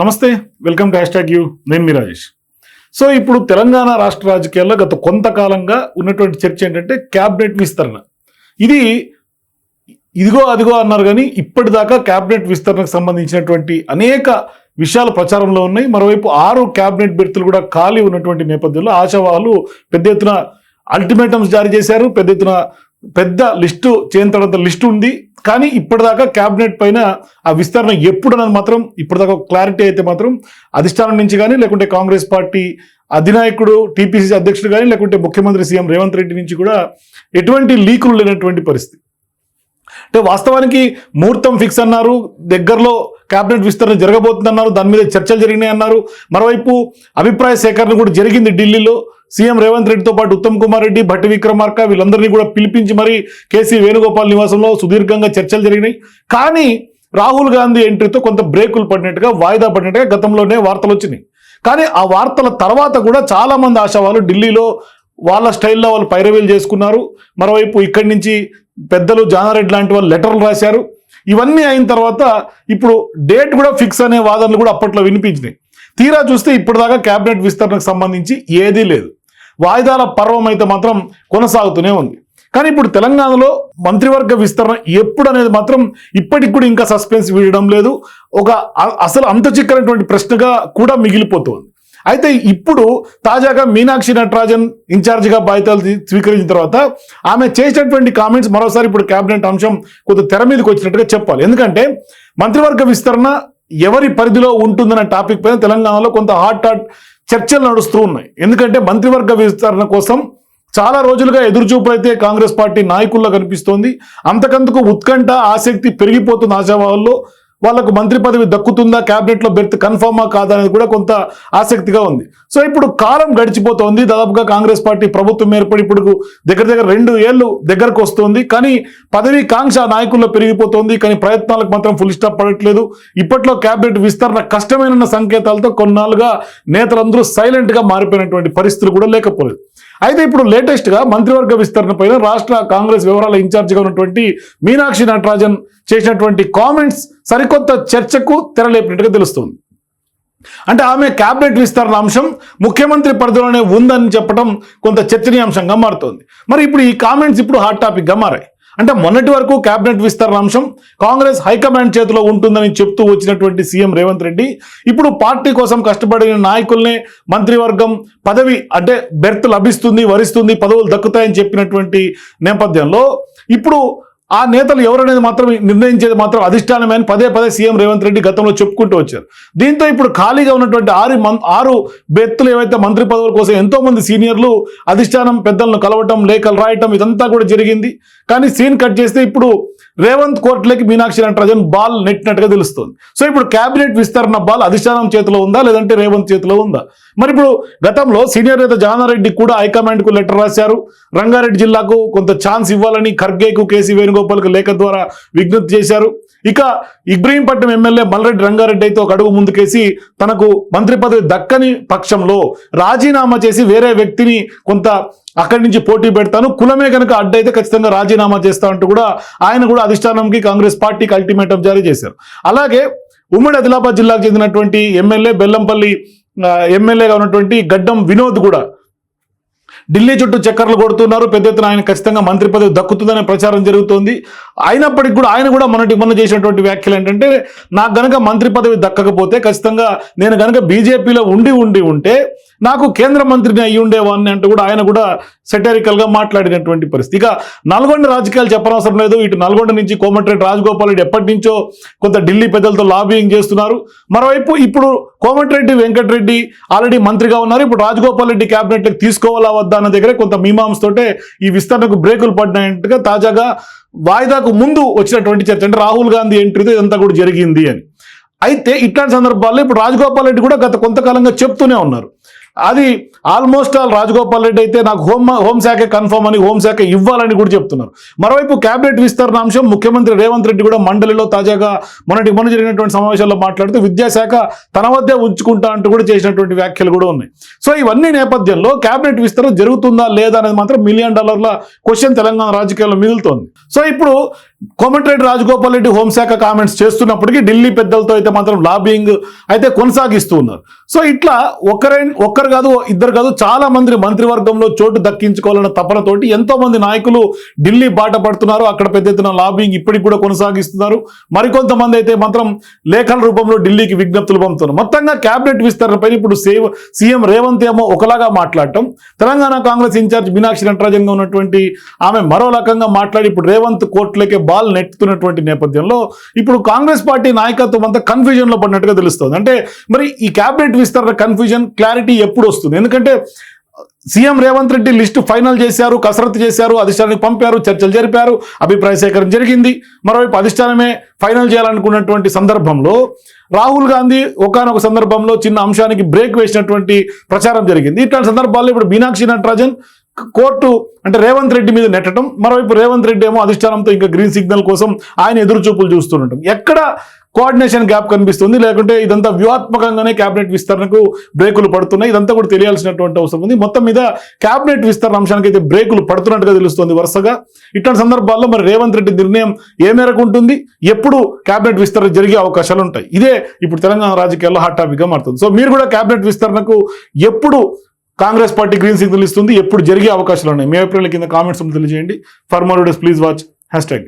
నమస్తే welcome to hashtag you. నేను మీ రాజేష్. సో ఇప్పుడు తెలంగాణ రాష్ట్ర రాజకీయాల్లో గత కొంతకాలంగా ఉన్నటువంటి చర్చ ఏంటంటే క్యాబినెట్ విస్తరణ. ఇది ఇదిగో అదిగో అన్నారు కానీ ఇప్పటిదాకా క్యాబినెట్ విస్తరణకు సంబంధించినటువంటి అనేక విషయాలు ప్రచారంలో ఉన్నాయి. మరోవైపు ఆరు క్యాబినెట్ బెర్తులు కూడా ఖాళీ ఉన్నటువంటి నేపథ్యంలో ఆశావాహులు పెద్ద ఎత్తున అల్టిమేటమ్స్ జారీ చేశారు. పెద్ద ఎత్తున పెద్ద లిస్టు చేయంతడంత లిస్టు ఉంది. కానీ ఇప్పటిదాకా క్యాబినెట్ పైన ఆ విస్తరణ ఎప్పుడన్నది మాత్రం ఇప్పటిదాకా క్లారిటీ అయితే మాత్రం అధిష్టానం నుంచి కానీ లేకుంటే కాంగ్రెస్ పార్టీ అధినాయకుడు టీపీసీసీ అధ్యక్షుడు కానీ లేకుంటే ముఖ్యమంత్రి సీఎం రేవంత్ రెడ్డి నుంచి కూడా ఎటువంటి లీకులు లేనటువంటి పరిస్థితి. అంటే వాస్తవానికి ముహూర్తం ఫిక్స్ అన్నారు దగ్గరలో కేబినెట్ విస్తరణ జరగబోతుంది అన్నారు దాని మీద చర్చలు జరిగినాయి అన్నారు. మరోవైపు అభిప్రాయ సేకరణ కూడా జరిగింది ఢిల్లీలో. సీఎం రేవంత్ రెడ్డితో పాటు ఉత్తమ్ కుమార్ రెడ్డి భట్టి విక్రమార్క వీళ్ళందరినీ కూడా పిలిపించి మరి కేసీ వేణుగోపాల్ నివాసంలో సుదీర్ఘంగా చర్చలు జరిగినాయి. కానీ రాహుల్ గాంధీ ఎంట్రీతో కొంత బ్రేకులు పడినట్టుగా వాయిదా పడినట్టుగా గతంలోనే వార్తలు వచ్చినాయి. కానీ ఆ వార్తల తర్వాత కూడా చాలామంది ఆశావాళ్ళు ఢిల్లీలో వాళ్ళ స్టైల్లో వాళ్ళు పైరవీలు చేసుకున్నారు. మరోవైపు ఇక్కడి నుంచి పెద్దలు జానారెడ్డి లాంటి వాళ్ళు లెటర్లు రాశారు. ఇవన్నీ అయిన తర్వాత ఇప్పుడు డేట్ కూడా ఫిక్స్ అనే వాదనలు కూడా అప్పట్లో వినిపించినాయి. తీరా చూస్తే ఇప్పటిదాకా క్యాబినెట్ విస్తరణకు సంబంధించి ఏదీ లేదు. వాయిదాల పర్వం అయితే మాత్రం కొనసాగుతూనే ఉంది. కానీ ఇప్పుడు తెలంగాణలో మంత్రివర్గ విస్తరణ ఎప్పుడు అనేది మాత్రం ఇప్పటికి కూడా ఇంకా సస్పెన్స్ వీడడం లేదు. ఒక అసలు అంత చిక్కనటువంటి ప్రశ్నగా కూడా మిగిలిపోతుంది. అయితే ఇప్పుడు తాజాగా మీనాక్షి నటరాజన్ ఇన్ఛార్జిగా బాధ్యతలు స్వీకరించిన తర్వాత ఆమె చేసినటువంటి కామెంట్స్ మరోసారి ఇప్పుడు కేబినెట్ అంశం కొంత తెర మీదకి వచ్చినట్టుగా చెప్పాలి. ఎందుకంటే మంత్రివర్గ విస్తరణ ఎవరి పరిధిలో ఉంటుందన్న టాపిక్ పైన తెలంగాణలో కొంత హాట్ హాట్ చర్చలు నడుస్తూ ఉన్నాయి. ఎందుకంటే మంత్రివర్గ విస్తరణ కోసం చాలా రోజులుగా ఎదురుచూపు అయితే కాంగ్రెస్ పార్టీ నాయకుల్లో కనిపిస్తోంది. అంతకంతకు ఉత్కంఠ ఆసక్తి పెరిగిపోతుంది ఆశావాహుల్లో వాళ్ళకు మంత్రి పదవి దక్కుతుందా? క్యాబినెట్లో బెర్త్ కన్ఫర్మా కాదా అనేది కూడా కొంత ఆసక్తిగా ఉంది. సో ఇప్పుడు కాలం గడిచిపోతోంది. దాదాపుగా కాంగ్రెస్ పార్టీ ప్రభుత్వం ఏర్పడి ఇప్పుడు దగ్గర దగ్గర రెండు ఏళ్ళు దగ్గరకు వస్తుంది. కానీ పదవి కాంక్ష నాయకుల్లో పెరిగిపోతోంది. కానీ ప్రయత్నాలకు మాత్రం ఫుల్ స్టాప్ పడట్లేదు. ఇప్పట్లో క్యాబినెట్ విస్తరణ కష్టమైన సంకేతాలతో కొన్నాళ్ళుగా నేతలందరూ సైలెంట్గా మారిపోయినటువంటి పరిస్థితులు కూడా లేకపోలేదు. అయితే ఇప్పుడు లేటెస్ట్గా మంత్రివర్గ విస్తరణ పైన రాష్ట్ర కాంగ్రెస్ వివరాల ఇన్ఛార్జిగా ఉన్నటువంటి మీనాక్షి నటరాజన్ చేసినటువంటి కామెంట్స్ సరికొత్త చర్చకు తెరలేపినట్టుగా తెలుస్తుంది. అంటే ఆమె క్యాబినెట్ విస్తరణ అంశం ముఖ్యమంత్రి పరిధిలోనే ఉందని చెప్పడం కొంత చర్చనీయాంశంగా మారుతోంది. మరి ఇప్పుడు ఈ కామెంట్స్ ఇప్పుడు హాట్ టాపిక్గా మారాయి. అంటే మొన్నటి వరకు క్యాబినెట్ విస్తరణ అంశం కాంగ్రెస్ హైకమాండ్ చేతిలో ఉంటుందని చెప్తూ వచ్చినటువంటి సీఎం రేవంత్ రెడ్డి ఇప్పుడు పార్టీ కోసం కష్టపడిన నాయకుల్నే మంత్రివర్గం పదవి అంటే బెర్త్ లభిస్తుంది వరిస్తుంది పదవులు దక్కుతాయని చెప్పినటువంటి నేపథ్యంలో ఇప్పుడు ఆ నేతలు ఎవరనేది మాత్రం నిర్ణయించేది మాత్రం అధిష్టానమే అని పదే పదే సీఎం రేవంత్ రెడ్డి గతంలో చెప్పుకుంటూ వచ్చారు. దీంతో ఇప్పుడు ఖాళీగా ఉన్నటువంటి ఆరు మం- ఆరు బెత్తులు ఏవైతే మంత్రి పదవుల కోసం ఎంతోమంది సీనియర్లు అధిష్టానం పెద్దలను కలవటం లేఖలు రాయటం ఇదంతా కూడా జరిగింది. కానీ సీన్ కట్ చేస్తే ఇప్పుడు రేవంత్ కోర్టులోకి మీనాక్షి నటరాజన్ బాల్ నెట్టినట్టుగా తెలుస్తుంది. సో ఇప్పుడు కేబినెట్ విస్తరణ బాల్ అధిష్టానం చేతిలో ఉందా లేదంటే రేవంత్ చేతిలో ఉందా? మరి ఇప్పుడు గతంలో సీనియర్ నేత జానారెడ్డి కూడా హైకమాండ్కు లెటర్ రాశారు. రంగారెడ్డి జిల్లాకు కొంత ఛాన్స్ ఇవ్వాలని ఖర్గేకు కేసీ వేణుగోపాల్కు లేఖ ద్వారా విజ్ఞప్తి చేశారు. ఇక ఇబ్రహీంపట్నం ఎమ్మెల్యే మల్రెడ్డి రంగారెడ్డి అయితే ఒక అడుగు ముందుకేసి తనకు మంత్రి పదవి దక్కని పక్షంలో రాజీనామా చేసి వేరే వ్యక్తిని కొంత అక్కడి నుంచి పోటీ పెడతాను. కులమే కనుక అడ్డైతే ఖచ్చితంగా రాజీనామా చేస్తా అంటూ కూడా ఆయన కూడా అధిష్టానంకి కాంగ్రెస్ పార్టీకి అల్టిమేటం జారీ చేశారు. అలాగే ఉమ్మడి ఆదిలాబాద్ జిల్లాకు చెందినటువంటి ఎమ్మెల్యే బెల్లంపల్లి ఎమ్మెల్యేగా ఉన్నటువంటి గడ్డం వినోద్ కూడా ఢిల్లీ చుట్టూ చక్కర్లు కొడుతున్నారు. పెద్ద ఎత్తున ఆయన ఖచ్చితంగా మంత్రి పదవి దక్కుతుందనే ప్రచారం జరుగుతోంది. అయినప్పటికీ కూడా ఆయన కూడా మొన్నటి మొన్న చేసినటువంటి వ్యాఖ్యలు ఏంటంటే నాకు గనక మంత్రి పదవి దక్కకపోతే ఖచ్చితంగా నేను గనక బీజేపీలో ఉండి ఉండి ఉంటే నాకు కేంద్ర మంత్రిని అయ్యి ఉండేవాడిని అంటూ కూడా ఆయన కూడా సెటరికల్గా మాట్లాడినటువంటి పరిస్థితి. ఇక నల్గొండ రాజకీయాలు చెప్పనవసరం లేదు. ఇటు నల్గొండ నుంచి కోమటిరెడ్డి రాజగోపాల్ రెడ్డి ఎప్పటి నుంచో కొంత ఢిల్లీ పెద్దలతో లాబింగ్ చేస్తున్నారు. మరోవైపు ఇప్పుడు కోమటిరెడ్డి వెంకటరెడ్డి ఆల్రెడీ మంత్రిగా ఉన్నారు. ఇప్పుడు రాజగోపాల్ రెడ్డి క్యాబినెట్ తీసుకోవాలా వద్దా అన్న దగ్గర కొంత మీమాంసతోటే ఈ విస్తరణకు బ్రేకులు పడినట్టుగా తాజాగా వాయిదాకు ముందు వచ్చినటువంటి చర్చ. అంటే రాహుల్ గాంధీ ఎంట్రీతో ఇదంతా కూడా జరిగింది అని. అయితే ఇట్లాంటి సందర్భాల్లో ఇప్పుడు రాజగోపాల్ రెడ్డి కూడా గత కొంతకాలంగా చెప్తూనే ఉన్నారు. అది ఆల్మోస్ట్ ఆల్ రాజగోపాల్ రెడ్డి అయితే నాకు హోం హోంశాఖ కన్ఫర్మ్ అని హోంశాఖ ఇవ్వాలని కూడా చెప్తున్నారు. మరోవైపు కేబినెట్ విస్తరణ అంశం ముఖ్యమంత్రి రేవంత్ రెడ్డి కూడా మండలిలో తాజాగా మొన్నటి మొన్న జరిగినటువంటి సమావేశాల్లో మాట్లాడుతూ విద్యాశాఖ తన వద్దే ఉంచుకుంటా అంటూ కూడా చేసినటువంటి వ్యాఖ్యలు కూడా ఉన్నాయి. సో ఇవన్నీ నేపథ్యంలో కేబినెట్ విస్తరణ జరుగుతుందా లేదా అనేది మాత్రం మిలియన్ డాలర్ల క్వశ్చన్ తెలంగాణ రాజకీయాల్లో మిగులుతోంది. సో ఇప్పుడు కోమటిరెడ్డి రాజగోపాల్ రెడ్డి హోంశాఖ కామెంట్స్ చేస్తున్నప్పటికీ ఢిల్లీ పెద్దలతో అయితే మాత్రం లాబింగ్ అయితే కొనసాగిస్తూ ఉన్నారు. సో ఇట్లా ఒక్కరే ఒక్కరు కాదు ఇద్దరు కాదు చాలా మంది మంత్రివర్గంలో చోటు దక్కించుకోవాలన్న తపనతోటి ఎంతో మంది నాయకులు ఢిల్లీ బాట పడుతున్నారు. అక్కడ పెద్ద ఎత్తున లాబింగ్ ఇప్పటికి కూడా కొనసాగిస్తున్నారు. మరికొంతమంది అయితే మాత్రం లేఖల రూపంలో ఢిల్లీకి విజ్ఞప్తులు పంపుతున్నారు. మొత్తంగా కేబినెట్ విస్తరణపై ఇప్పుడు సేవ్ సీఎం రేవంత్ ఏమో ఒకలాగా మాట్లాడటం తెలంగాణ కాంగ్రెస్ ఇన్ఛార్జ్ మీనాక్షి నటరాజన్గా ఉన్నటువంటి ఆమె మరో రకంగా మాట్లాడి ఇప్పుడు రేవంత్ కోర్టులకే బాల్ నెట్టుతున్నటువంటి నేపథ్యంలో ఇప్పుడు కాంగ్రెస్ పార్టీ నాయకత్వం అంతా కన్ఫ్యూజన్లో పడినట్టుగా తెలుస్తుంది. అంటే మరి ఈ క్యాబినెట్ విస్తరణ కన్ఫ్యూజన్ క్లారిటీ ఎప్పుడు వస్తుంది? ఎందుకంటే CM Revanth Reddy list final చేశారు కసరత్తు చేశారు అధిష్టానానికి పంపారు చర్చలు జరిపారు అభిప్రాయ సేకరణ జరిగింది. మరోవైపు అధిష్టానమే ఫైనల్ చేయాలనుకున్నటువంటి సందర్భంలో రాహుల్ గాంధీ ఒకనొక సందర్భంలో చిన్న అంశానికి బ్రేక్ వేసినటువంటి ప్రచారం జరిగింది. ఇట్లాంటి సందర్భాల్లో ఇప్పుడు మీనాక్షి నటరాజన్ కోర్టు అంటే రేవంత్ రెడ్డి మీద నెట్టడం మరోవైపు రేవంత్ రెడ్డి ఏమో అధిష్టానంతో ఇంకా గ్రీన్ సిగ్నల్ కోసం ఆయన ఎదురుచూపులు చూస్తుండటం. ఎక్కడ కోఆర్డినేషన్ గ్యాప్ కనిపిస్తుంది? లేకుంటే ఇదంతా వ్యూహాత్మకంగానే కేబినెట్ విస్తరణకు బ్రేకులు పడుతున్నాయి. ఇదంతా కూడా తెలియాల్సినటువంటి అవసరం ఉంది. మొత్తం మీద కేబినెట్ విస్తరణ అంశానికి అయితే బ్రేకులు పడుతున్నట్టుగా తెలుస్తుంది వరుసగా. ఇట్లాంటి సందర్భాల్లో మరి రేవంత్ రెడ్డి నిర్ణయం ఏ మేరకు ఉంటుంది? ఎప్పుడు కేబినెట్ విస్తరణ జరిగే అవకాశాలు ఉంటాయి. ఇదే ఇప్పుడు తెలంగాణ రాజకీయాల్లో హాట్ టాపిక్గా మారుతుంది. సో మీరు కూడా కేబినెట్ విస్తరణకు ఎప్పుడు కాంగ్రెస్ పార్టీ గ్రీన్ సిగ్నల్ ఇస్తుంది. ఎప్పుడు జరిగే అవకాశాలు ఉన్నాయి. మీ అభిప్రాయాల కింద కామెంట్స్ తెలియజేయండి. For more days please watch hashtag